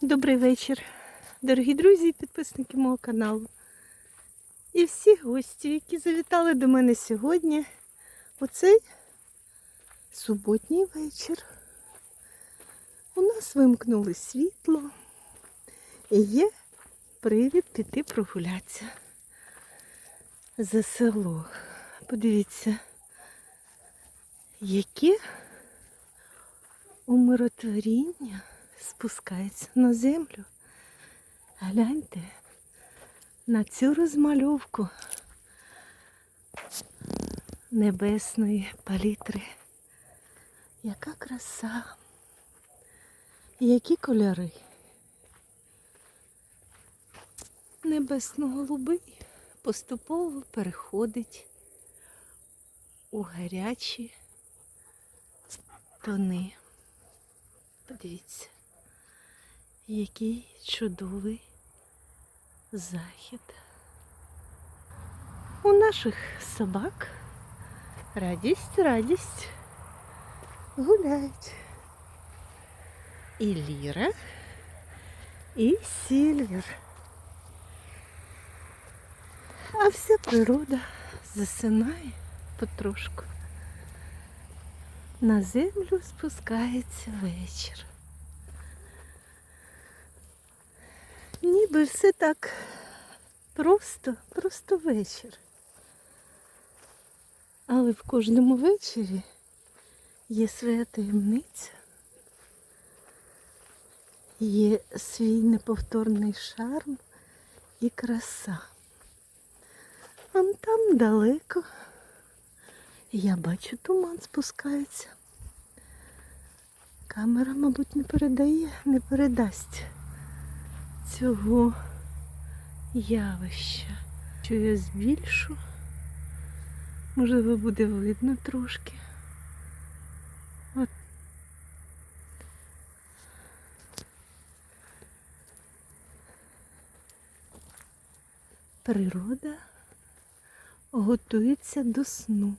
Добрий вечір, дорогі друзі і підписники мого каналу. І всі гості, які завітали до мене сьогодні у цей суботній вечір. У нас вимкнули світло і є привід піти прогулятися за село. Подивіться, яке умиротворіння спускається на землю. Гляньте на цю розмальовку небесної палітри. Яка краса, які кольори. Небесно-голубий поступово переходить у гарячі тони. Подивіться, який чудовий захід. У наших собак радість, радість гуляють. І Ліра, і Сільвер. А вся природа засинає потрошку. На землю спускається вечір. Ніби все так просто, просто вечір. Але в кожному вечорі є своя таємниця, є свій неповторний шарм і краса. А там далеко я бачу, туман спускається. Камера, мабуть, не передає, не передасть цього явища. Що я збільшу, можливо, буде видно трошки. От. Природа готується до сну.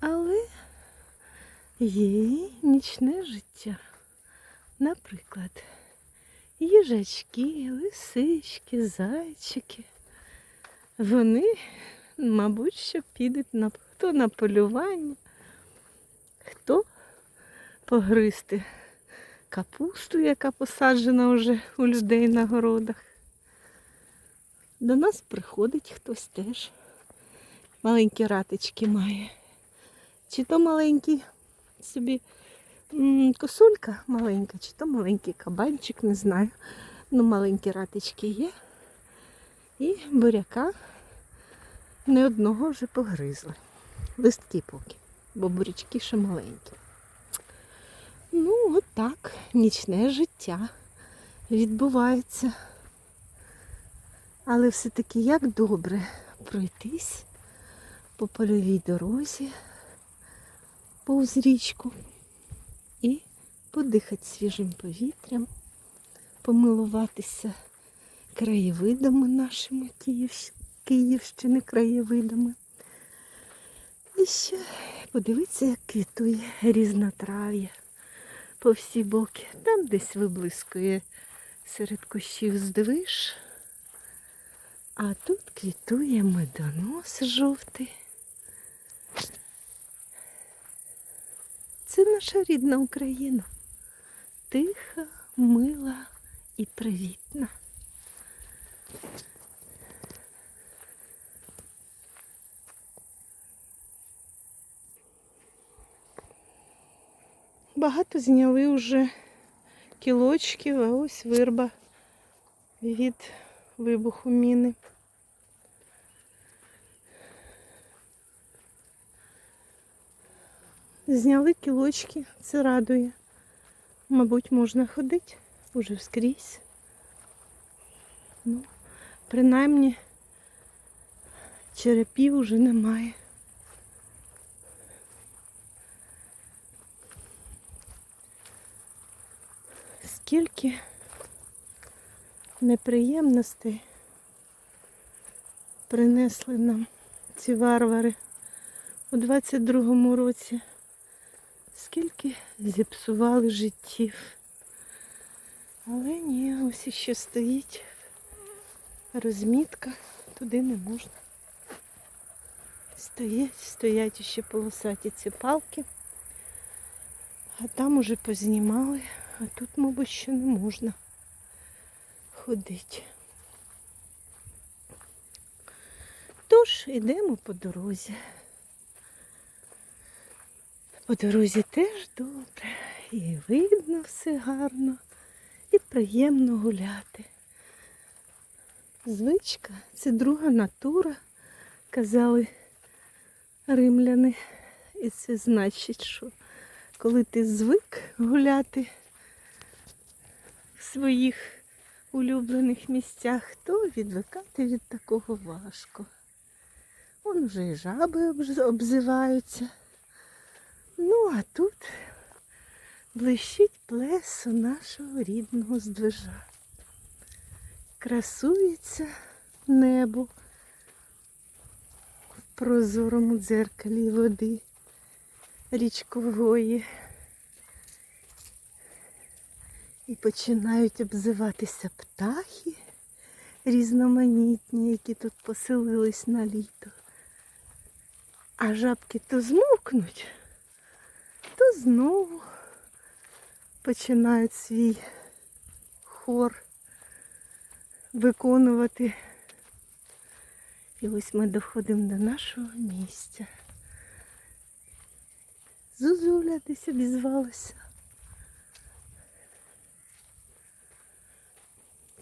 Але є і нічне життя. Наприклад, їжачки, лисички, зайчики. Вони, мабуть, що підуть на хто на полювання, хто погризти капусту, яка посаджена вже у людей на городах. До нас приходить хтось теж. Маленькі ратички має. Чи то маленький собі косулька маленька, чи то маленький кабанчик, не знаю. Ну, маленькі ратички є. І буряка не одного вже погризли. Листки поки, бо бурячки ще маленькі. Ну, от так, нічне життя відбувається. Але все-таки як добре пройтись по польовій дорозі, повз річку подихати свіжим повітрям, помилуватися краєвидами нашими Київщ... Київщини краєвидами. І ще подивитися, як квітує різнотрав'я по всі боки. Там десь виблискує серед кущів здвиж. А тут квітує медонос жовтий. Це наша рідна Україна. Тиха, мила і привітна. Багато зняли вже кілочків, а ось вирба від вибуху міни. Зняли кілочки, це радує. Мабуть, можна ходити уже вскрізь. Ну, принаймні черепів уже немає. Скільки неприємностей принесли нам ці варвари у 22-му році. Скільки зіпсували життів. Але ні, ось іще стоїть розмітка, туди не можна. Стоять, стоять ще полосаті ці палки. А там уже познімали, а тут, мабуть, ще не можна ходити. Тож йдемо по дорозі. По дорозі теж добре. І видно все гарно, і приємно гуляти. Звичка це друга натура, казали римляни. І це значить, що коли ти звик гуляти в своїх улюблених місцях, то відвикати від такого важко. Вон вже і жаби обзиваються. А тут блищить плесо нашого рідного здвижа. Красується небо в прозорому дзеркалі води річкової. І починають обзиватися птахи різноманітні, які тут поселились на літо. А жабки то змовкнуть, то знову починають свій хор виконувати. І ось ми доходимо до нашого місця. Зузуля десь обізвалася.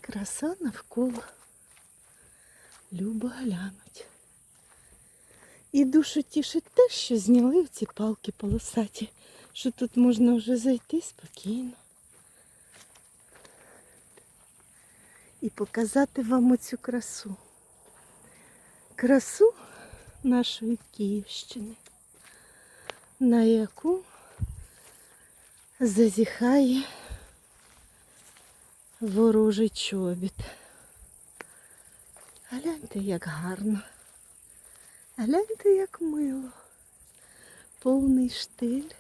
Краса навколо. Любо глянуть. І душу тішить те, що зняли ці палки полосаті, що тут можна вже зайти спокійно. І показати вам оцю красу. Красу нашої Київщини, на яку зазіхає ворожий чобіт. Гляньте, як гарно. Гляньте, як мило. Повний штиль,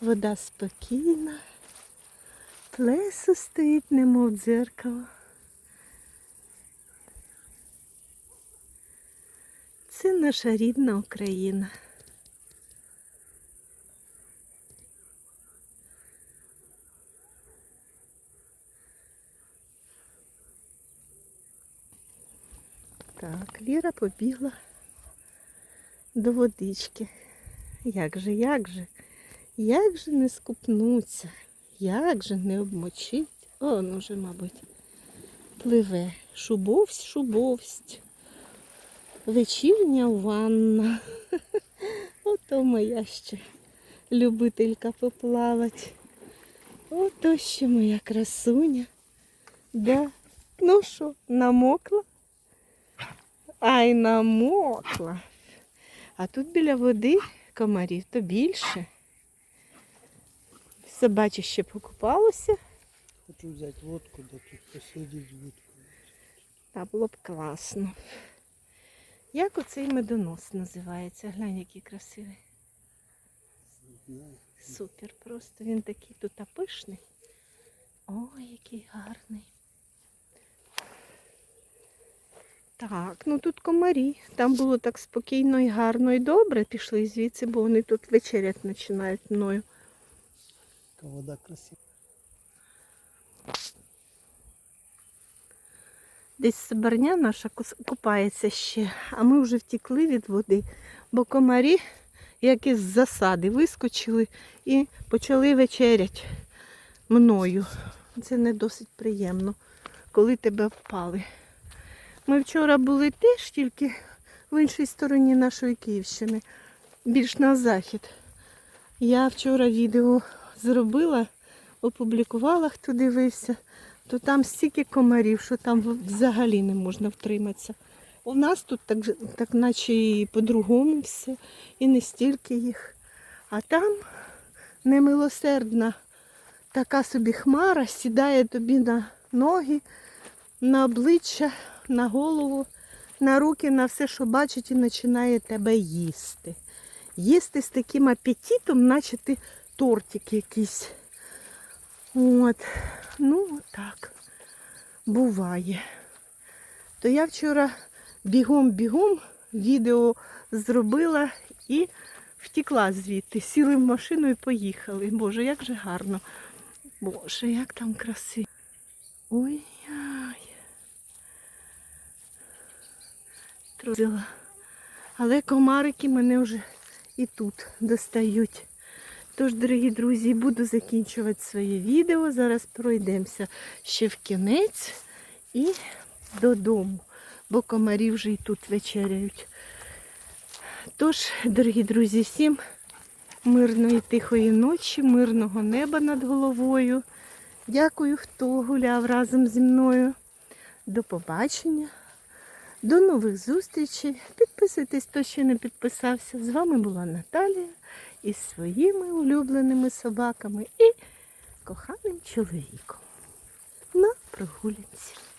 вода спокійна, плесо стоїть, немов дзеркало. Це наша рідна Україна. Так, Ліра побігла до водички. Як же, як же, як же не скупнуться, як же не обмочить. О, ну вже, мабуть, пливе. Шубовсть, шубовсть. Вечірня ванна. Ото моя ще любителька поплавати. Ото ще моя красуня. Да. Ну що, намокла? Ай, намокла. А тут біля води комарів то більше. Собаче ще покупалося. Хочу взяти лодку, да тут посидіти вудкою. Та було б класно. Як оцей медонос називається? Глянь, який красивий. Супер просто. Він такий тут пишний. Ой, який гарний. Так, ну тут комарі. Там було так спокійно і гарно і добре. Пішли звідси, бо вони тут вечерять починають мною. Яка вода красива. Десь соберня наша купається ще, а ми вже втікли від води, бо комарі, як із засади, вискочили і почали вечерять мною. Це не досить приємно, коли тебе впали. Ми вчора були теж тільки в іншій стороні нашої Київщини, більш на захід. Я вчора відео зробила, опублікувала, хто дивився то там стільки комарів, що там взагалі не можна втриматися. У нас тут так, так наче і по-другому все, і не стільки їх. А там немилосердна така собі хмара сідає тобі на ноги, на обличчя, на голову, на руки, на все, що бачить, і починає тебе їсти. Їсти з таким апетитом, наче ти тортик якийсь От, ну так, буває. То я вчора бігом-бігом відео зробила і втекла звідти. Сіли в машину і поїхали. Боже, як же гарно. Боже, як там красиво. Ой-яй. Трудила. Але комарики мене вже і тут достають. Тож, дорогі друзі, буду закінчувати своє відео. Зараз пройдемося ще в кінець і додому, бо комарі вже і тут вечеряють. Тож, дорогі друзі, всім мирної тихої ночі, мирного неба над головою. Дякую, хто гуляв разом зі мною. До побачення. До нових зустрічей. Підписуйтесь, хто ще не підписався. З вами була Наталія із своїми улюбленими собаками і коханим чоловіком на прогулянці.